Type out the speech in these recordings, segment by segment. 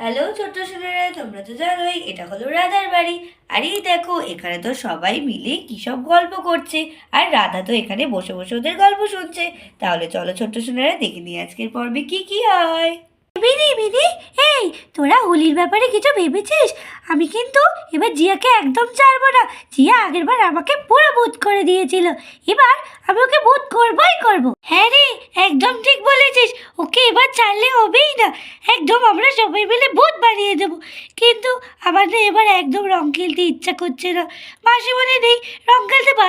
Hello ছোট্ট সোনারা তোমরা তো জানোই এটা হলো রাধার বাড়ি। আর এই দেখো, এখানে তো সবাই মিলে কী সব গল্প করছে। আর রাধা তো এখানে বসে বসে ওদের গল্প শুনছে। তাহলে চলো ছোট্ট সোনারা দেখে নিই আজকের পর্বে কি কি হয়। বিনি বিনি এই, তোরা হোলির ব্যাপারে কিছু ভেবেছিস? আমি কিন্তু এবার জিয়াকে একদম ছাড়বো না। জিয়া আগেরবার আমাকে পুরো বোধ করে দিয়েছিল। এবার আমি ওকে বোধ করবই করব। হ্যাঁ রে, একদম ঠিক বলেছিস। ওকে এবার ছাড়লে হবেই না। একদম আমরা সবাই মিলে বোধ বানিয়ে দেবো। কিন্তু আমার এবার একদম রং খেলতে ইচ্ছা করছে না। মাসিমণি নেই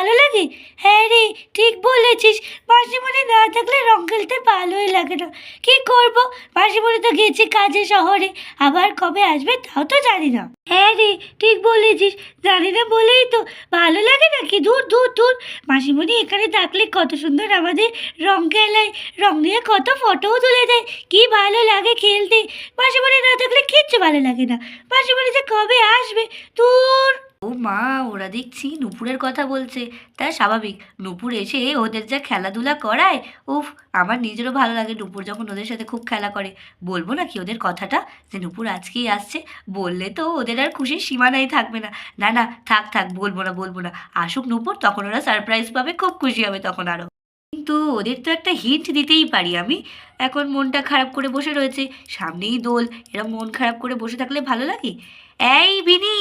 ভালো লাগে? হ্যাঁ রে, ঠিক বলেছিস। মাসিমণি না থাকলে রং খেলতে ভালোই লাগে না। কি করব? মাসিমণি তো গেছে কাজে শহরে। আবার কবে আসবে তাও তো জানি না। হ্যাঁ রে, ঠিক বলেছিস। জানি না বলেই তো। ভালো লাগে নাকি? দূর দূর দূর। মাসিমণি এখানে থাকলে কত সুন্দর আমাদের রং খেলায়। রং নিয়ে কত ফটোও তুলে দেয়। কি ভালো লাগে খেলতে। মাসিমণি না থাকলে কিচ্ছু ভালো লাগে না। মাসিমণি যে কবে আসবে? দূর। ও মা, ওরা দেখছি নুপুরের কথা বলছে। তা স্বাভাবিক, নুপুর এসে ওদের যা খেলাধুলা করায়, উফ, আমার নিজেরও ভালো লাগে নুপুর যখন ওদের সাথে খুব খেলা করে। বলব নাকি ওদের কথাটা? যে নুপুর আজকেই আসছে, বললে তো ওদের আর খুশির সীমানাই থাকবে না। না না, থাক থাক, বলব না বলব না। আসুক নুপুর, তখন ওরা সারপ্রাইজ পাবে, খুব খুশি হবে তখন আরও কিন্তু ওদের তো একটা হিট দিতেই পারি আমি। এখন মনটা খারাপ করে বসে রয়েছে, সামনেই দোল, এরা মন খারাপ করে বসে থাকলে ভালো লাগে? এই বিনি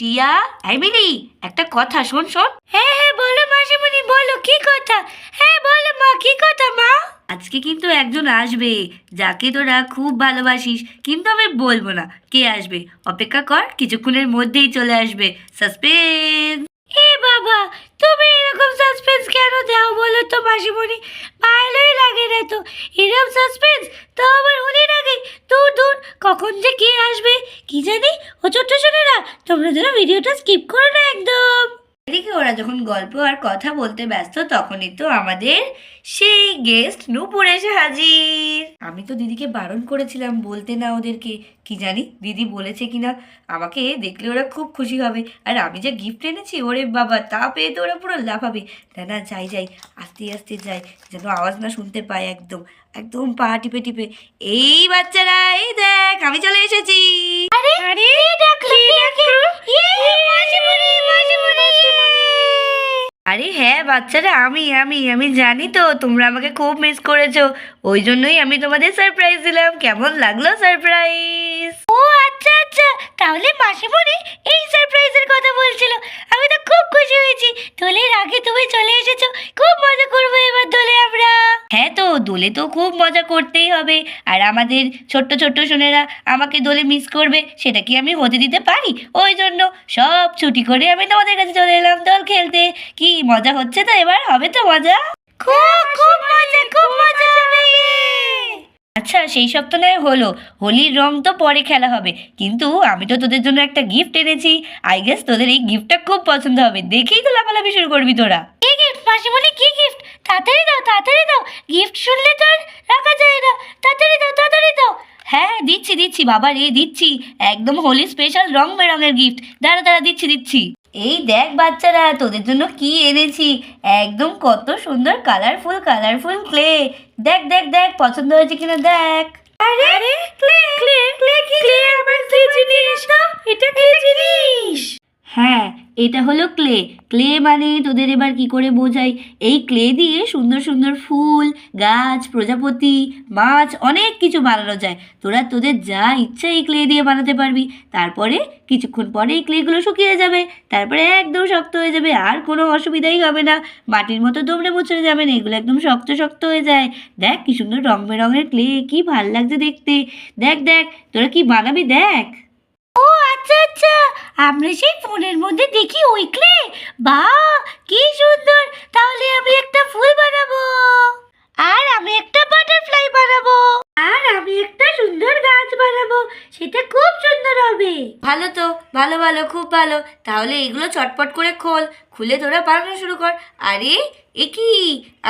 টিয়া। এই বিনি একটা কথা শোন শোন। হ্যাঁ হ্যাঁ বলো মাসিমণি বলো কি কথা? হ্যাঁ বলো মা কি কথা মা? আজকে কিন্তু একজন আসবে যাকে তোরা খুব ভালোবাসিস। কিন্তু আমি বলব না কে আসবে? অপেক্ষা কর কিছুক্ষণের মধ্যেই চলে আসবে। সাসপেন্স। এ বাবা তুমি এরকম সাসপেন্স কেন দাও বলো তো, মাসিমণি? ভালোই লাগে না তো। এরকম সাসপেন্স তো আবার হলে লাগে। দূর দূর, কখন যে কে আসবে? কি জানি? ও ছোট্ট শোনেরা তোমরা যেন ভিডিওটা স্কিপ করো না একদম। এদিকে ওরা যখন গল্প আর কথা বলতে ব্যস্ত তখনই তো আমাদের সেই গেস্ট নূপুর এসে হাজির। আমি তো দিদিকে বারণ করেছিলাম বলতে না ওদেরকে। কি জানি দিদি বলেছে কিনা। আমাকে দেখলে ওরা খুব খুশি হবে। আর আমি যে গিফট এনেছি ওরে বাবা তা পেয়ে তো ওরা পুরো লাফাবে। না না যাই যাই আস্তে আস্তে যাই যেন আওয়াজ না শুনতে পায় একদম একদম পা টিপে টিপে। এই বাচ্চারা এই দেখ আমি চলে এসেছি। আরে আরে ডাকলো কে ডাকলো ইয়ে মাসিমণি মাসিমণি। আরে হ্যাঁ বাচ্চারা, আমি আমি আমি জানি তো, তোমরা আমাকে খুব মিস করেছ। ওই জন্যই আমি তোমাদের সারপ্রাইজ দিলাম। কেমন লাগল সারপ্রাইজ আচ্ছা আচ্ছা তাহলে মাসিমণি এই সারপ্রাইজের কথা বলছিল। আমি তো খুব খুশি হয়েছি। দোলের আগে তুমি চলে এসেছ। খুব মজা করব এবার দোলে আমরা। হ্যাঁ তো, দোলে তো খুব মজা করতেই হবে। আর আমাদের ছোট্ট ছোট্ট সোনেরা আমাকে দোলে মিস করবে, সেটা কি আমি হতে দিতে পারি? ওই জন্য সব ছুটি করে আমি তোমাদের কাছে চলে এলাম দোল খেলতে। কি মজা হচ্ছে তো এবার? হবে তো মজা? খুব খুব মজা খুব মজা হবে। আচ্ছা সেই সব তো নয় হলো। হোলির রং তো পরে খেলা হবে। কিন্তু আমি তো তোদের জন্য একটা গিফট এনেছি। আই গেস তোদের এই গিফটটা খুব পছন্দ হবে। দেখেই তো লাফালাফি শুরু করবি তোরা। কি গিফট মাসিমণি কি গিফট তাড়াতাড়ি দাও তাড়াতাড়ি দাও। গিফট শুনলে তো রাখা যায় না। তাড়াতাড়ি দাও তাড়াতাড়ি দাও। হ্যাঁ দিচ্ছি দিচ্ছি বাবা রে দিচ্ছি। একদম হোলি স্পেশাল রং বেরঙের গিফট দাঁড়া দাঁড়া দিচ্ছি দিচ্ছি। এই দেখ বাচ্চারা তোদের জন্য কি এনেছি? একদম কত সুন্দর কালারফুল কালারফুল ক্লে দেখ দেখ দেখ পছন্দ হয়েছে কিনা দেখ। আরে ক্লে ক্লে ক্লে কি ক্লে আবার কি জিনিস এটা কি জিনিস? হ্যাঁ এটা হলো ক্লে। ক্লে মানে তোদের এবার কি করে বোঝাই? এই ক্লে দিয়ে সুন্দর সুন্দর ফুল, গাছ, প্রজাপতি, মাছ, অনেক কিছু বানানো যায়। তোরা তোদের যা ইচ্ছা এই ক্লে দিয়ে বানাতে পারবি। তারপরে কিছুক্ষণ পরে এই ক্লেগুলো শুকিয়ে যাবে। তারপরে একদম শক্ত হয়ে যাবে। আর কোনো অসুবিধাই হবে না। মাটির মতো দমড়ে মুচড়ে যাবে না। এগুলো একদম শক্ত শক্ত হয়ে যায়। দেখ কি সুন্দর রং বেরঙের ক্লে, কি ভালো লাগছে দেখতে। দেখ দেখ, তোরা কি বানাবি? দেখ। ও আচ্ছা আচ্ছা। আমরা সেই ফোনের মধ্যে দেখি ওই ক্লে বা, কি সুন্দর। তাহলে আমি একটা ফুল বানাবো। আর আমি একটা বাটারফ্লাই বানাবো। আর আমি একটা সুন্দর গাছ বানাবো। সেটা খুব সুন্দর হবে। ভালো তো, ভালো ভালো, খুব ভালো। তাহলে এগুলো চটপট করে খোল। খুলে তোরা বানানো শুরু কর। আরে এ কি?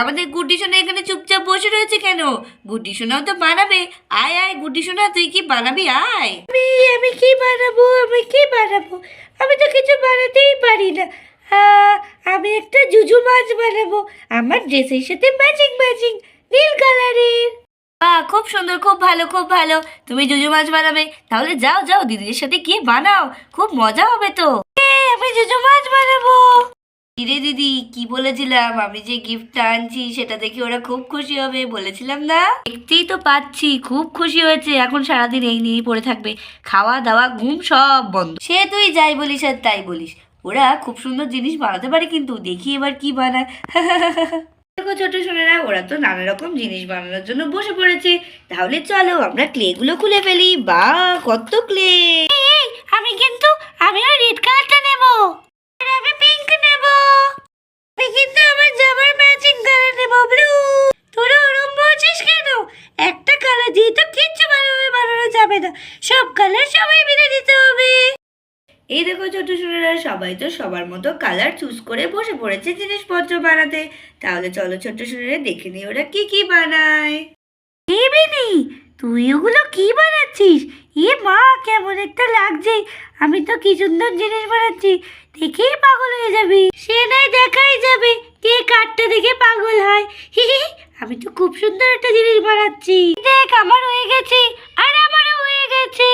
আমাদের গুড্ডি সোনা এখানে চুপচাপ বসে রয়েছে কেন? গুড্ডি সোনাও তো বানাবে। আয় আয় গুড্ডি সোনা তুই কি বানাবি? আয়। আমি আমি কি বানাবো? আমি কি বানাবো? আমি তো কিছু বানাতেই পারি না। আমি একটা জুজু মাছ বানাবো। আমার ড্রেসের সাথে ম্যাচিং ম্যাচিং নীল কালারের বাহ খুব সুন্দর খুব ভালো খুব ভালো। তুমি জুজু মাছ বানাবে। তাহলে যাও যাও দিদির সাথে গিয়ে বানাও। খুব মজা হবে তো আমি জুজু মাছ বানাবো কিরে দিদি, কি বলেছিলাম? আমি যে গিফটটা আনছি, সেটা দেখে ওরা খুব খুশি হবে, বলেছিলাম না? দেখতেই তো পাচ্ছি, খুব খুশি হয়েছে। এখন সারাদিন এই নিয়েই পড়ে থাকবে। খাওয়া দাওয়া, ঘুম সব বন্ধ। সে তুই যাই বলিস আর তাই বলিস। ওরা খুব সুন্দর জিনিস বানাতে পারে কিন্তু দেখি এবার কি বানায়। দেখো ছোট সোনারা, ওরা তো নানা রকম জিনিস বানানোর জন্য বসে পড়েছে। তাহলে চলো আমরা ক্লেগুলো খুলে ফেলি। বা, কত ক্লে! আমি কিন্তু, আমি ওই রেড কালারটা নেব। আমি পিঙ্ক নেব। আমি কিন্তু আমার জামার ম্যাচিং কালার নেব ব্লু তোরা ওরম বলছিস কেন? একটা কালার দিয়ে তো কিচ্ছু ভালোভাবে বানানো যাবে না। সব কালার সবাই মিলে দিতে হবে। এই দেখো ছোট সোনারা সবাই তো সবার মতো কালার চুজ করে বসে পড়েছে জিনিসপত্র বানাতে। তাহলে চলো ছোট সোনারা দেখে নিই ওরা কি কি বানায়। এই বেনি তুই ওগুলো কী বানাচ্ছিস? এ মা, কেমন একটা লাগছে। আমি তো কি সুন্দর জিনিস বানাচ্ছি। দেখেই পাগল হয়ে যাবি। সে নাই দেখাই যাবে। কে কাঠটা দেখে পাগল হয়। হি, আমি তো খুব সুন্দর একটা জিনিস বানাচ্ছি। দেখ, আমার হয়ে গেছে। আর আমারও হয়ে গেছে।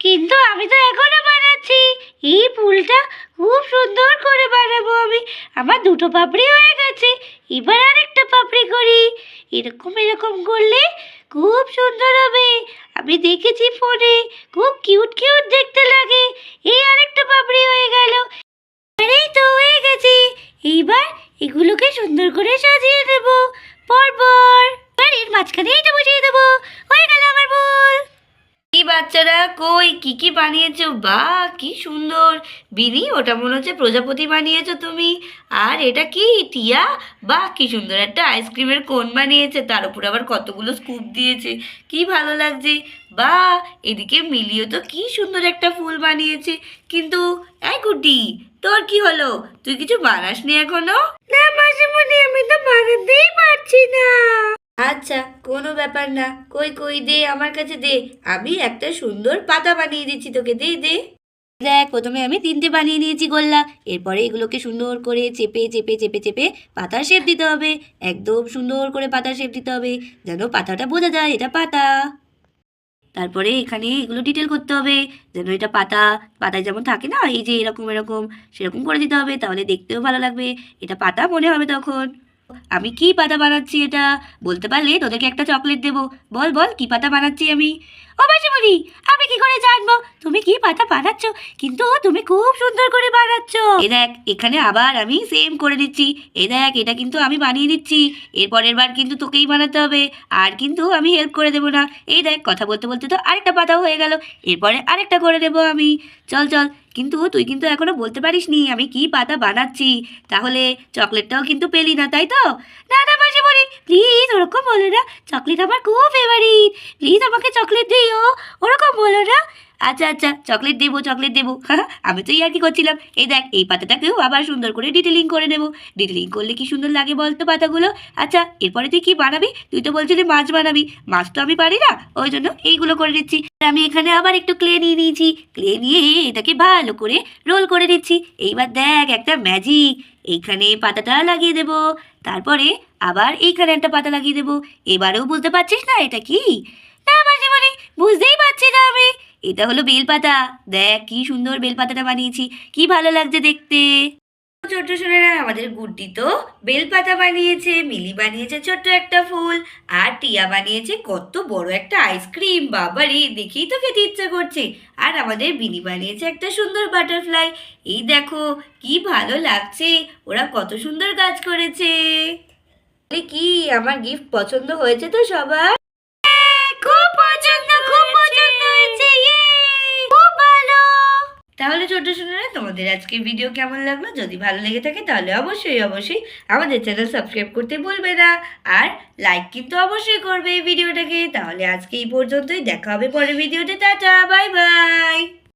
কিন্তু আমি তো এখনও বানাচ্ছি। এই ফুলটা খুব সুন্দর করে বানাবো আমি। আমার দুটো পাপড়ি হয়ে গেছে। এবার আরেকটা পাপড়ি করি। এরকম এরকম করলে খুব সুন্দর হবে। আমি দেখেছি ফোনে, খুব কিউট কিউট দেখতে লাগে। এই আরেকটা পাপড়ি হয়ে গেল। এই তো হয়ে গেছে। এইবার এগুলোকে সুন্দর করে সাজিয়ে দেবো পরপর। এবার এর মাঝখানেই তো বসিয়ে দেবো। হয়ে গেল আমার কি বাচ্চারা কই কি কি বানিয়েছো? বা কি সুন্দর। বিনি ওটা মনে হচ্ছে প্রজাপতি বানিয়েছো তুমি। আর এটা কি? টিয়া? বা কি সুন্দর একটা আইসক্রিমের কোন বানিয়েছে? তার উপর আবার কতগুলো স্কুপ দিয়েছে। কি ভালো লাগছে। বা এদিকে মিলিও তো কি সুন্দর একটা ফুল বানিয়েছে। কিন্তু এই গুড্ডি তোর কি হলো? তুই কিছু বানাসনি এখনও? না মাসিমণি আমি তো বানাতেই পারছি না। আচ্ছা কোনো ব্যাপার না। কই কই, দে, আমার কাছে দে। আমি একটা সুন্দর পাতা বানিয়ে দিচ্ছি, তোকে দে দে। দেখ, প্রথমে আমি তিনটে বানিয়ে নিয়েছি গোল্লা। এরপরে এগুলোকে সুন্দর করে চেপে চেপে চেপে চেপে পাতার শেপ দিতে হবে। একদম সুন্দর করে পাতার শেপ দিতে হবে, যেন পাতাটা বোঝা যায়, এটা পাতা। তারপরে এখানে এগুলো ডিটেল করতে হবে, যেন এটা পাতা, পাতায় যেমন থাকে না, এই যে এরকম এরকম, সেরকম করে দিতে হবে, তাহলে দেখতেও ভালো লাগবে। এটা পাতা মনে হবে তখন। আমি কি পাতা বানাচ্ছি এটা? বলতে পারলে তোদেরকে একটা চকলেট দেবো। বল বল, কি পাতা বানাচ্ছি আমি? ও মাসিমণি, আমি কি করে জানব? তুমি কি পাতা বানাচ্ছ? কিন্তু তুমি খুব সুন্দর করে বানাচ্ছ। এ দেখ, এখানে আবার আমি সেম করে দিচ্ছি। এ দেখ, এটা কিন্তু আমি বানিয়ে দিচ্ছি। এরপরের বার কিন্তু তোকেই বানাতে হবে। আর কিন্তু আমি হেল্প করে দেবো না। এই দেখ, কথা বলতে বলতে তো আরেকটা পাতাও হয়ে গেল। এরপরে আরেকটা করে দেবো আমি। চল চল কিন্তু তুই কিন্তু এখনও বলতে পারিস নি আমি কি পাতা বানাচ্ছি। তাহলে চকলেটটাও কিন্তু পেলি না, তাই তো? না না মাসিমণি প্লিজ ওরকম বলো না। চকলেট আমার খুব ফেভারিট প্লিজ আমাকে চকলেট দিও। ওরকম বলো না। আচ্ছা আচ্ছা চকলেট দেবো চকলেট দেবো। আমি তো ইয়ার কি করছিলাম। এই দেখ, এই পাতাটাকেও আবার সুন্দর করে ডিটেলিং করে নেব। ডিটেলিং করলে কি সুন্দর লাগে বলতো পাতাগুলো? আচ্ছা এরপরে তুই কি বানাবি? তুই তো বলছিলি মাছ বানাবি। মাছ তো আমি পারি না। ওই জন্য এইগুলো করে দিচ্ছি আমি এখানে আবার একটু ক্লে নিয়ে নিয়েছি। ক্লে নিয়ে এটাকে ভালো করে রোল করে দিচ্ছি এইবার দেখ, একটা ম্যাজিক এইখানে পাতাটা লাগিয়ে দেবো। তারপরে আবার এইখানে একটা পাতা লাগিয়ে দেবো। এবারেও বুঝতে পারছিস না এটা কি? না মাসিমণি বুঝতেই পারছি না আমি। এটা হলো বেলপাতা। দেখ, কি সুন্দর বেলপাতাটা বানিয়েছি। কি ভালো লাগছে দেখতে। ছোট্ট সোনারা, আমাদের গুড্ডি তো বেলপাতা বানিয়েছে, মিলি বানিয়েছে ছোট্ট একটা ফুল, আর টিয়া বানিয়েছে কত বড় একটা আইসক্রিম। বাবারে, দেখেই তো খেতে ইচ্ছা করছে। আর আমাদের বিনি বানিয়েছে একটা সুন্দর বাটারফ্লাই। এই দেখো, কি ভালো লাগছে। ওরা কত সুন্দর কাজ করেছে। কি আমার গিফট পছন্দ হয়েছে তো সবার? খুব পছন্দ খুব পছন্দ হয়েছে খুব ভালো! তাহলে ছোট শুনে তোমাদের আজকে ভিডিও কেমন লাগল? যদি ভালো লেগে থাকে তাহলে অবশ্যই অবশ্যই আমাদের চ্যানেল সাবস্ক্রাইব করতে ভুলবে না। আর লাইক কিন্তু অবশ্যই করবে এই ভিডিওটাকে তাহলে আজকে এই পর্যন্তই। দেখা হবে পরের ভিডিওতে টাটা বাই বাই